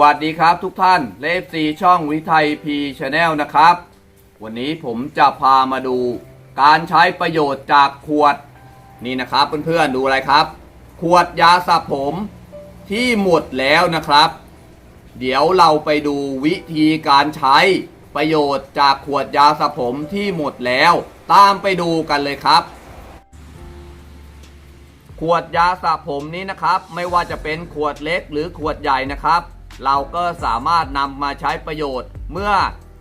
วัสดีครับทุกท่านเลฟซีช่องวิไทยพีชาแนลนะครับ วันนี้ผมจะพามาดูการใช้ประโยชน์จากขวดนี่นะครับเพื่อนๆดูอะไรครับ ขวดยาสระผมที่หมดแล้วนะครับ เดี๋ยวเราไปดูวิธีการใช้ประโยชน์จากขวดยาสระผมที่หมดแล้ว ตามไปดูกันเลยครับ ขวดยาสระผมนี้นะครับ ไม่ว่าจะเป็นขวดเล็กหรือขวดใหญ่นะครับ เราก็สามารถนำมาใช้ประโยชน์ เมื่อ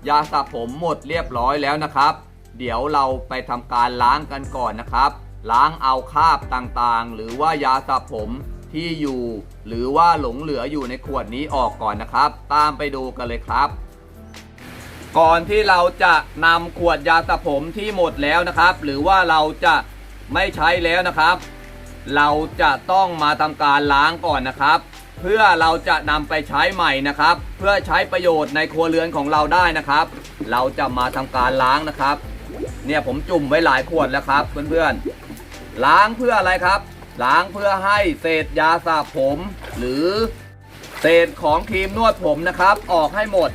ยาสระผมหมดเรียบร้อยแล้วนะครับ เดี๋ยวเราไปทำการล้างกันก่อนนะครับ ล้างเอาคราบต่างๆ หรือว่ายาสระผมที่อยู่ หรือว่าหลงเหลืออยู่ในขวดนี้ออกก่อนนะครับ ตามไปดูกันเลยครับ ก่อนที่เราจะนำขวดยาสระผมที่หมดแล้วนะครับ หรือว่าเราจะไม่ใช้แล้วนะครับ เราจะต้องมาทำการล้างก่อนนะครับ เพื่อเราจะนำไปใช้ใหม่นะครับ เพื่อใช้ประโยชน์ในครัวเรือนของเราได้นะครับ เราจะมาทำการล้างนะครับ เนี่ยผมจุ่มไว้หลายขวดแล้วครับเพื่อนๆล้างเพื่ออะไรครับ ล้างเพื่อให้เศษยาสระผม หรือเศษของครีมนวดผมนะครับ ออกให้หมด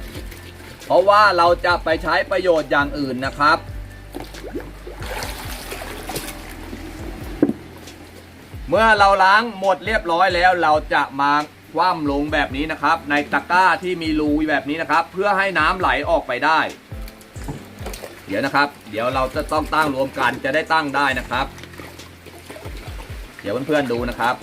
เพราะว่าเราจะไปใช้ประโยชน์อย่างอื่นนะครับเมื่อเราล้างหมดเรียบร้อยแล้วเราจะมา คว่ำลงแบบนี้นะครับ ในตะกร้าที่มีรูแบบนี้นะครับ เพื่อให้น้ำไหลออกไปได้ เดี๋ยวนะครับ เดี๋ยวเราจะต้องตั้งรวมกันจะได้ตั้งได้นะครับ เดี๋ยวเพื่อนๆดูนะครับ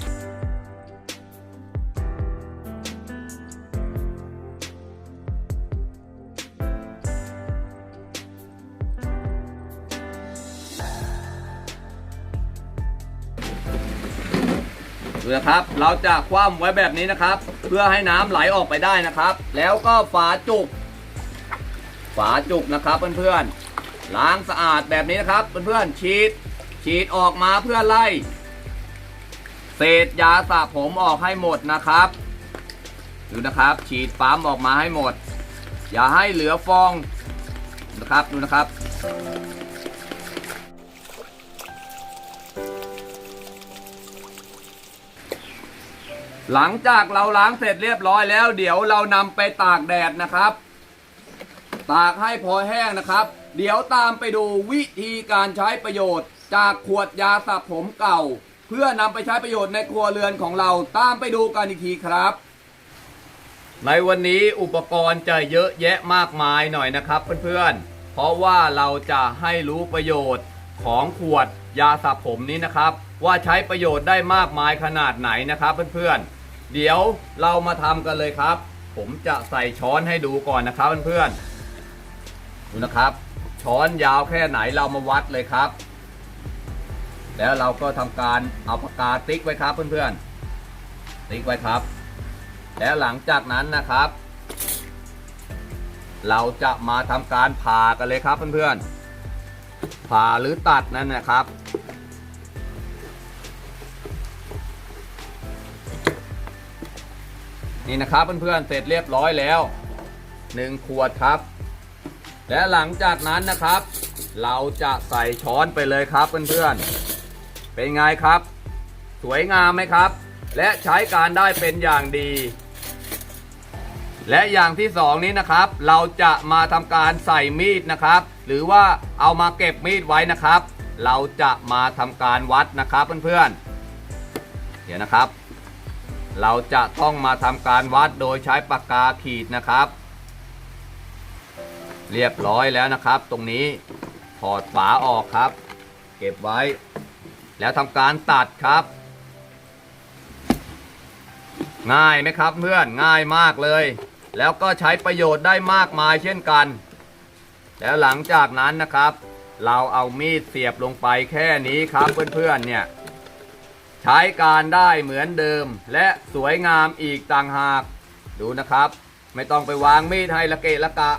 ดูนะครับ เราจะคว่ำไว้แบบนี้นะครับ เพื่อให้น้ำไหลออกไปได้นะครับ แล้วก็ฝาจุก ฝาจุกนะครับเพื่อนๆล้างสะอาดแบบนี้นะครับเพื่อนๆฉีด ฉีดออกมาเพื่อไล่ เศษยาสระผมออกให้หมดนะครับดูนะครับ ฉีดปั๊มออกมาให้หมด อย่าให้เหลือฟองนะครับดูนะครับ หลังจากเราล้างเสร็จเรียบร้อยแล้ว เดี๋ยวเรานำไปตากแดดนะครับ ตากให้พอแห้งนะครับ เดี๋ยวตามไปดูวิธีการใช้ประโยชน์ จากขวดยาสระผมเก่า เพื่อนำไปใช้ประโยชน์ในครัวเรือนของเราตามไปดูกันอีกทีครับ ในวันนี้อุปกรณ์จะเยอะแยะมากมายหน่อยนะครับเพื่อนๆ เพราะว่าเราจะให้รู้ประโยชน์ของขวดยาสระผมนี้นะครับ ว่าใช้ประโยชน์ได้มากมายขนาดไหนนะครับเพื่อนๆ เดี๋ยวเรามาทำกันเลยครับ ผมจะใส่ช้อนให้ดูก่อนนะครับเพื่อนๆดูนะครับ ช้อนยาวแค่ไหนเรามาวัดเลยครับ แล้วเราก็ทำการเอาปากกาติ๊กไว้ครับเพื่อนๆ ติ๊กไว้ครับ แล้วหลังจากนั้นนะครับ เราจะมาทำการผ่ากันเลยครับเพื่อนๆผ่าหรือตัดนั่นนะครับ นี่นะครับเพื่อนๆเสร็จเรียบร้อยแล้ว 1 ขวดครับ และหลังจากนั้นนะครับ เราจะใส่ช้อนไปเลยครับเพื่อนๆเป็นไงครับ สวยงามไหมครับ และใช้การได้เป็นอย่างดี และอย่างที่สองนี้นะครับ เราจะมาทำการใส่มีดนะครับ หรือว่าเอามาเก็บมีดไว้นะครับ เราจะมาทำการวัดนะครับเพื่อนๆเดี๋ยวนะครับ เราจะต้องมาทำการวัดโดยใช้ปากกาขีดนะครับ เรียบร้อยแล้วนะครับ ตรงนี้ถอดฝาออกครับ เก็บไว้ แล้วทำการตัดครับ ง่ายไหมครับเพื่อนง่ายมากเลย แล้วก็ใช้ประโยชน์ได้มากมายเช่นกัน แล้วหลังจากนั้นนะครับ เราเอามีดเสียบลงไปแค่นี้ครับเพื่อนๆเนี่ย ใช้การได้เหมือนเดิม และสวยงามอีกต่างหาก ดูนะครับ ไม่ต้องไปวางมีดให้ละเกะละกะ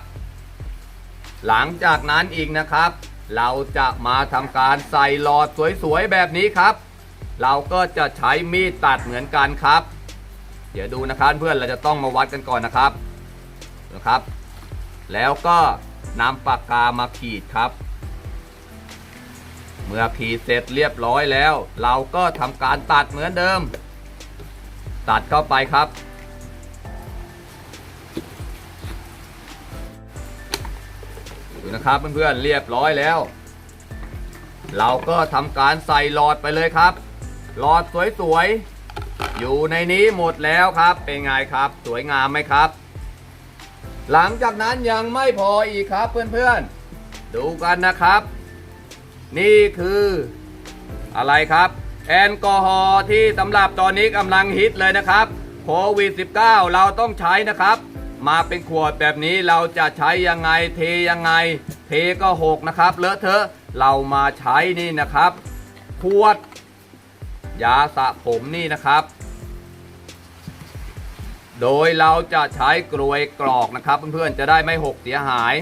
หลังจากนั้นอีกนะครับ เราจะมาทำการใส่หลอดสวยๆแบบนี้ครับ เราก็จะใช้มีดตัดเหมือนกันครับ เดี๋ยวดูนะครับเพื่อนเราจะต้องมาวัดกันก่อนนะครับนะครับ แล้วก็นำปากกามาขีดครับ มื่อขีเสร็จเรียบร้อยแล้ว เราก็ทำการตัดเหมือนเดิม ตัดเข้าไปครับ ดูนะครับเพื่อนๆเรียบร้อยแล้ว เราก็ทำการใส่หลอดไปเลยครับ หลอดสวยๆ อยู่ในนี้หมดแล้วครับ เป็นไงครับ สวยงามไหมครับ หลังจากนั้นยังไม่พออีกครับเพื่อนๆ ดูกันนะครับ นี่คืออะไรครับ แอลกอฮอล์ที่สำหรับตอนนี้กำลังฮิตเลยนะครับโควิด -19 เราต้องใช้นะครับ มาเป็นขวดแบบนี้เราจะใช้ยังไงเทยังไง เทก็หกนะครับเลอะเทอะเรามาใช้นี่นะครับขวด ยาสระผมนี่นะครับ โดยเราจะใช้กรวยกรอกนะครับ เพื่อนๆจะได้ไม่หกเสียหาย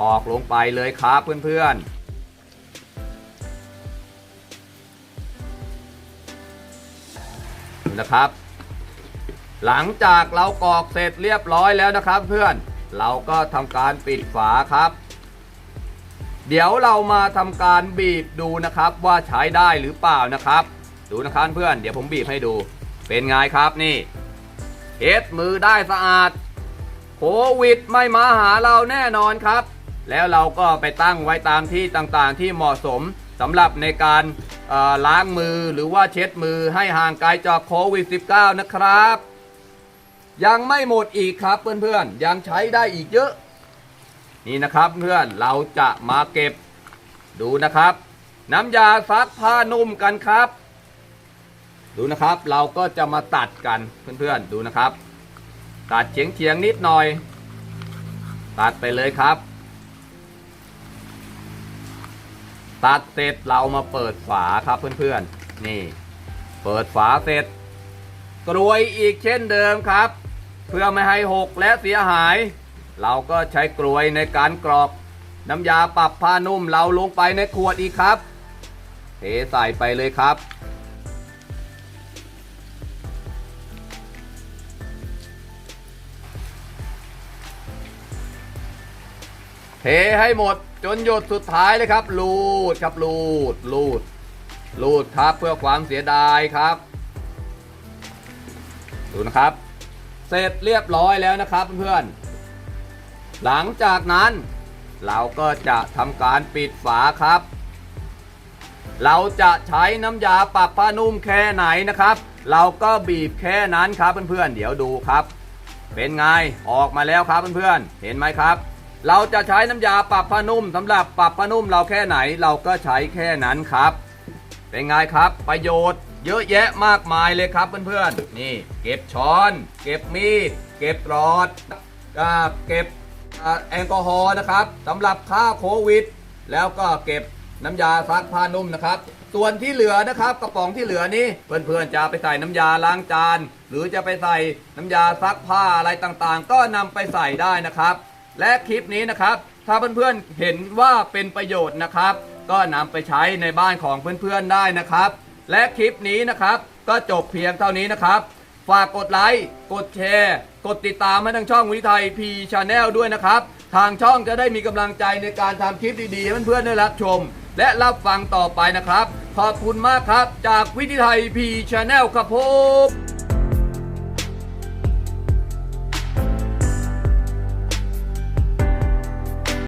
กรอกลงไปเลยครับเพื่อนๆ นะครับ หลังจากเรากรอกเสร็จเรียบร้อยแล้วนะครับ เพื่อนเราก็ทำการปิดฝาครับ เดี๋ยวเรามาทำการบีบดูนะครับว่าใช้ได้หรือเปล่านะครับ ดูนะครับเพื่อนเดี๋ยวผมบีบให้ดู เป็นไงครับนี่เช็ดมือได้สะอาดโควิดไม่มาหาเราแน่นอนครับ แล้วเราก็ไปตั้งไว้ตามที่ต่างๆที่เหมาะสม สำหรับในการล้างมือหรือว่าเช็ดมือให้ห่างไกลจากโควิด -19 นะครับ ยังไม่หมดอีกครับเพื่อนๆ ยังใช้ได้อีกเยอะ นี่นะครับเพื่อนเราจะมาเก็บดูนะครับ น้ำยาซักผ้านุ่มกันครับ ดูนะครับเราก็จะมาตัดกันเพื่อนๆดูนะครับ ตัดเฉียงๆนิดหน่อย ตัดไปเลยครับ ตัดเสร็จเรามาเปิดฝาครับเพื่อนๆ นี่ เปิดฝาเสร็จกรวยอีกเช่นเดิมครับ เพื่อไม่ให้หกและเสียหาย เราก็ใช้กรวยในการกรอกน้ำยาปรับผ้านุ่มเราลงไปในขวดอีกครับ เทใส่ไปเลยครับ เทให้หมดจนหยดสุดท้ายเลยครับ ลูดครับลูดลูดลูดครับเพื่อความเสียดายครับ ดูนะครับ เสร็จเรียบร้อยแล้วนะครับเพื่อนๆหลังจากนั้นเราก็จะทำการปิดฝาครับ เราจะใช้น้ำยาปรับผ้านุ่มแค่ไหนนะครับ เราก็บีบแค่นั้นครับเพื่อนๆเดี๋ยวดูครับ เป็นไงออกมาแล้วครับเพื่อนๆเห็นไหมครับ เราจะใช้น้ำยาปรับผ้านุ่มสำหรับปรับผ้านุ่มเราแค่ไหนเราก็ใช้แค่นั้นครับ เป็นไงครับประโยชน์เยอะแยะมากมายเลยครับเพื่อนๆ นี่ เก็บช้อน เก็บมีด เก็บหลอดเก็บแอลกอฮอล์นะครับสำหรับฆ่าโควิด แล้วก็เก็บน้ำยาซักผ้านุ่มนะครับ ส่วนที่เหลือนะครับกระป๋องที่เหลือนี้เพื่อนๆจะไปใส่น้ำยาล้างจาน หรือจะไปใส่น้ำยาซักผ้าอะไรต่างๆ ก็นำไปใส่ได้นะครับ และคลิปนี้นะครับ ถ้าเพื่อนๆเห็นว่าเป็นประโยชน์นะครับ ก็นำไปใช้ในบ้านของเพื่อนๆได้นะครับ และคลิปนี้นะครับ ก็จบเพียงเท่านี้นะครับ ฝากกดไลค์กดแชร์ กดติดตามให้ทางช่องวิทยพีชาแนลด้วยนะครับ ทางช่องจะได้มีกำลังใจในการทำคลิปดีๆให้เพื่อนๆได้รับชม และรับฟังต่อไปนะครับ ขอบคุณมากครับ จากวิทยพีชาแนลครับผม